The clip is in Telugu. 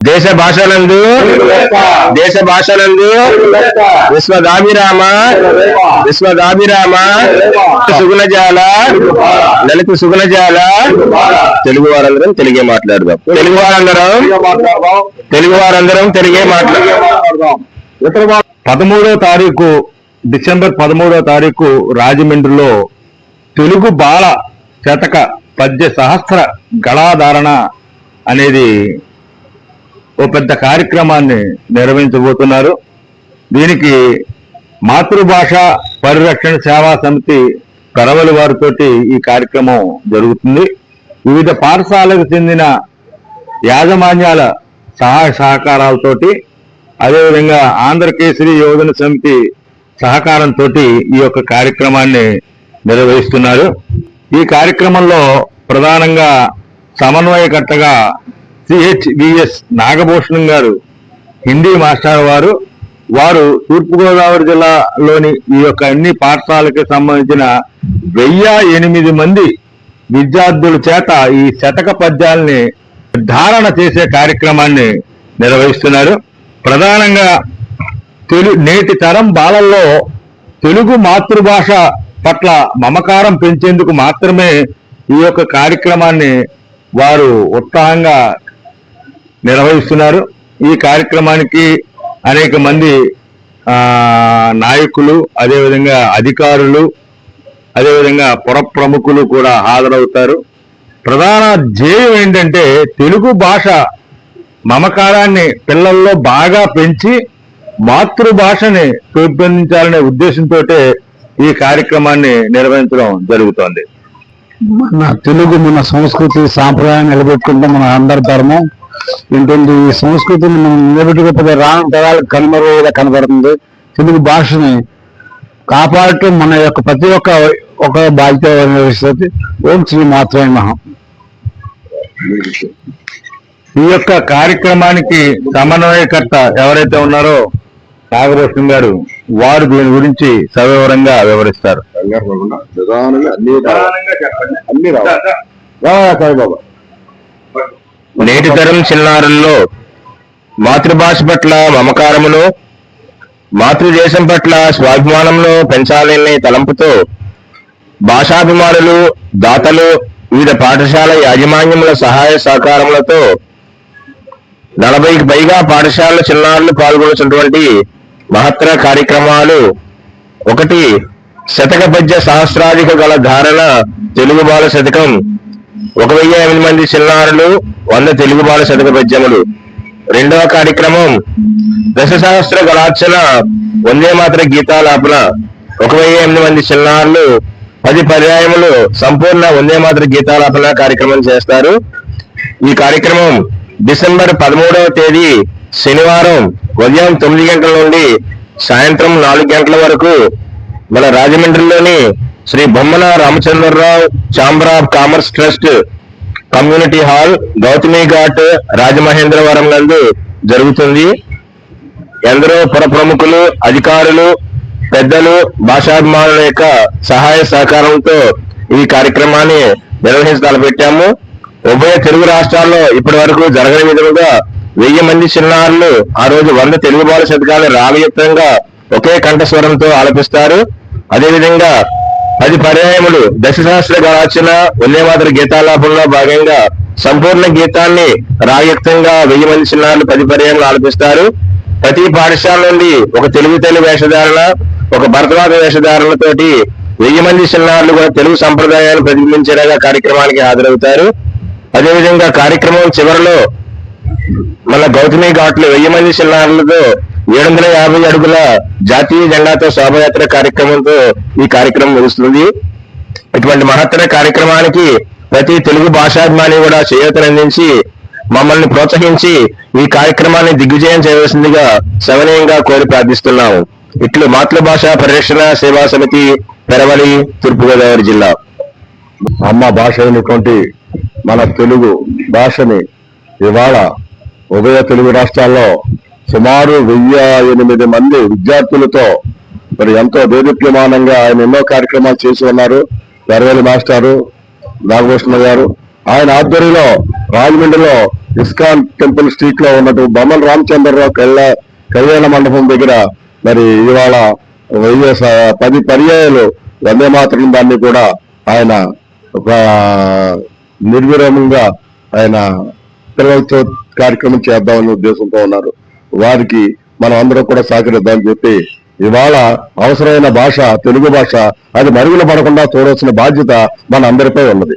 దేశ భాషలందు దేశ భాషలందు విశ్వదాభిరామ విశ్వదాభిరామ సుగుణజాల లలిత సుగుణజాల తెలుగు వారందరం తెలుగే మాట్లాడదాం. తెలుగు వారందరం తెలుగు వారందరం తెలుగే మాట్లాడదాం. పదమూడో తారీఖు డిసెంబర్ పదమూడో తారీఖు రాజమండ్రిలో తెలుగు బాల శతక పద్య సహస్ర గళాధారణ అనేది ఓ పెద్ద కార్యక్రమాన్ని నిర్వహించబోతున్నారు. దీనికి మాతృభాష పరిరక్షణ సేవా సమితి కరవలి వారితోటి ఈ కార్యక్రమం జరుగుతుంది. వివిధ పాఠశాలకు చెందిన యాజమాన్యాల సహాయ సహకారాలతోటి అదేవిధంగా ఆంధ్రకేసరి యోజన సమితి సహకారంతో ఈ యొక్క కార్యక్రమాన్ని నిర్వహిస్తున్నారు. ఈ కార్యక్రమంలో ప్రధానంగా సమన్వయకర్తగా సిహెచ్విఎస్ నాగభూషణం గారు హిందీ మాస్టర్ వారు వారు తూర్పుగోదావరి జిల్లాలోని ఈ యొక్క అన్ని పాఠశాలకి సంబంధించిన వెయ్యి ఎనిమిది మంది విద్యార్థుల చేత ఈ శతక పద్యాల్ని ధారణ చేసే కార్యక్రమాన్ని నిర్వహిస్తున్నారు. ప్రధానంగా తెలు నేటి తరం బాలల్లో తెలుగు మాతృభాష పట్ల మమకారం పెంచేందుకు మాత్రమే ఈ యొక్క కార్యక్రమాన్ని వారు ఉత్సాహంగా నిర్వహిస్తున్నారు. ఈ కార్యక్రమానికి అనేక మంది నాయకులు అదేవిధంగా అధికారులు అదేవిధంగా పుర ప్రముఖులు కూడా హాజరవుతారు. ప్రధాన ధ్యేయం ఏంటంటే తెలుగు భాష మమకారాన్ని పిల్లల్లో బాగా పెంచి మాతృభాషని పెంపొందించాలనే ఉద్దేశంతో ఈ కార్యక్రమాన్ని నిర్వహించడం జరుగుతోంది. మన తెలుగు మన సంస్కృతి సాంప్రదాయం నిలబెట్టుకుంటే మన అందరి ధర్మం ఏంటంటే ఈ సంస్కృతిని మనం నిలబెట్టుకోకపోతే రాను తరాలకు కనుమరుగా కనబడుతుంది. తెలుగు భాషని కాపాడటం మన యొక్క ప్రతి ఒక్క ఒక బాధ్యత నిర్వహిస్తుంది ఓం శ్రీ మాత్రమే మహా ఈ యొక్క కార్యక్రమానికి సమన్వయకర్త ఎవరైతే ఉన్నారో నాగభూషణం గారు వారు దీని గురించి సవివరంగా వివరిస్తారు. అన్ని అన్ని సాయిబాబా నేటి తరం చిన్నారుల్లో మాతృభాష పట్ల మమకారమును మాతృదేశం పట్ల స్వాభిమానంలో పెంచాలనే తలంపుతో భాషాభిమానులు దాతలు వివిధ పాఠశాల యాజమాన్యముల సహాయ సహకారములతో నలభైకి పైగా పాఠశాలల చిన్నారులు పాల్గొనటువంటి మహత్తర కార్యక్రమాలు. ఒకటి శతక పద్య సహస్రాధిక గల ధారణ తెలుగు బాల శతకం. ఒక వెయ్యి ఎనిమిది మంది చిన్నారులు వంద తెలుగు బాల శతక పద్యములు రెండవ కార్యక్రమం దశ సహస్ర గలార్చన వందే మాత్ర గీతాలాపన. ఒక వెయ్యి ఎనిమిది మంది చిన్నారులు పది పర్యాయములు సంపూర్ణ వందే మాత్ర గీతాలాపన కార్యక్రమం చేస్తారు. ఈ కార్యక్రమం డిసెంబర్ పదమూడవ తేదీ శనివారం ఉదయం తొమ్మిది గంటల నుండి సాయంత్రం నాలుగు గంటల వరకు మన రాజమండ్రిలోని Shri Bommala Ramachandrarao chamber of commerce trust community hall Gautami Ghat Rajamahendravaram నందు జరుగుతుంది. ఎందరో పుర ప్రముఖులు అధికారులు పెద్దలు భాషాభిమానుల యొక్క సహాయ సహకారంతో ఈ కార్యక్రమాన్ని నిర్వహించి తలపెట్టాము ఉభయ తెలుగు రాష్ట్రాల్లో ఇప్పటి వరకు జరగని విధంగా వెయ్యి మంది చిన్నారులు ఆ రోజు వంద తెలుగు బాల శతకాలు రామయుక్తంగా ఒకే కంఠస్వరంతో ఆలపిస్తారు. అదేవిధంగా పది పర్యాయములు దశ సహస్ర గలార్చన గీతాలాపంలో భాగంగా సంపూర్ణ గీతాన్ని రాగయుక్తంగా వెయ్యి మంది చిన్నారులు పది పర్యాయములు ఆలపిస్తారు. ప్రతి పాఠశాల నుండి ఒక తెలుగు తెలుగు వేషధారణ ఒక భరతమాత వేషధారణతోటి వెయ్యి మంది చిన్నారులు కూడా తెలుగు సంప్రదాయాలు ప్రతిబింబించేలాగా కార్యక్రమానికి హాజరవుతారు. అదేవిధంగా కార్యక్రమం చివరిలో మన గౌతమి ఘాట్లో వెయ్యి మంది చిన్నారులతో ఏడు వందల యాభై అడుగుల జాతీయ జెండాతో శోభయాత్ర కార్యక్రమంతో ఈ కార్యక్రమం ముగుస్తుంది. ఇటువంటి మహత్తర కార్యక్రమానికి ప్రతి తెలుగు భాషాభిమాని కూడా చేయూతనందించి మమ్మల్ని ప్రోత్సహించి ఈ కార్యక్రమాన్ని దిగ్విజయం చేయవలసిందిగా సవనీయంగా కోరి ప్రార్థిస్తున్నాము ఇట్లు మాతృభాష పరిరక్షణ సేవా సమితి పెరవలి తూర్పుగోదావరి జిల్లా. అమ్మ భాష అయినటువంటి మన తెలుగు భాషని ఇవాళ ఉభయ తెలుగు రాష్ట్రాల్లో సుమారు వెయ్యి ఎనిమిది మంది విద్యార్థులతో మరి ఎంతో దేదీప్యమానంగా ఆయన ఎన్నో కార్యక్రమాలు చేసి ఉన్నారు. వెరవేలి మాస్టారు నాగభూషణ గారు. ఆయన ఆధ్వర్యంలో రాజమండ్రిలో ఇస్కాన్ టెంపుల్ స్ట్రీట్లో ఉన్నట్టు బొమ్మల రామచంద్రరావు కళ్యాణ కళ్యాణ మండపం దగ్గర మరి ఇవాళ వైఎస్ పది పర్యాయాలు వందే మాత్రం దాన్ని కూడా ఆయన ఒక నిర్విరామంగా ఆయన పిల్లలతో కార్యక్రమం చేద్దామనే ఉద్దేశంతో ఉన్నారు. వారికి మనం అందరం కూడా సహకరిద్దామని చెప్పి ఇవాళ అవసరమైన భాష తెలుగు భాష అది మరుగున పడకుండా చూడాల్సిన బాధ్యత మన అందరిపై ఉన్నది.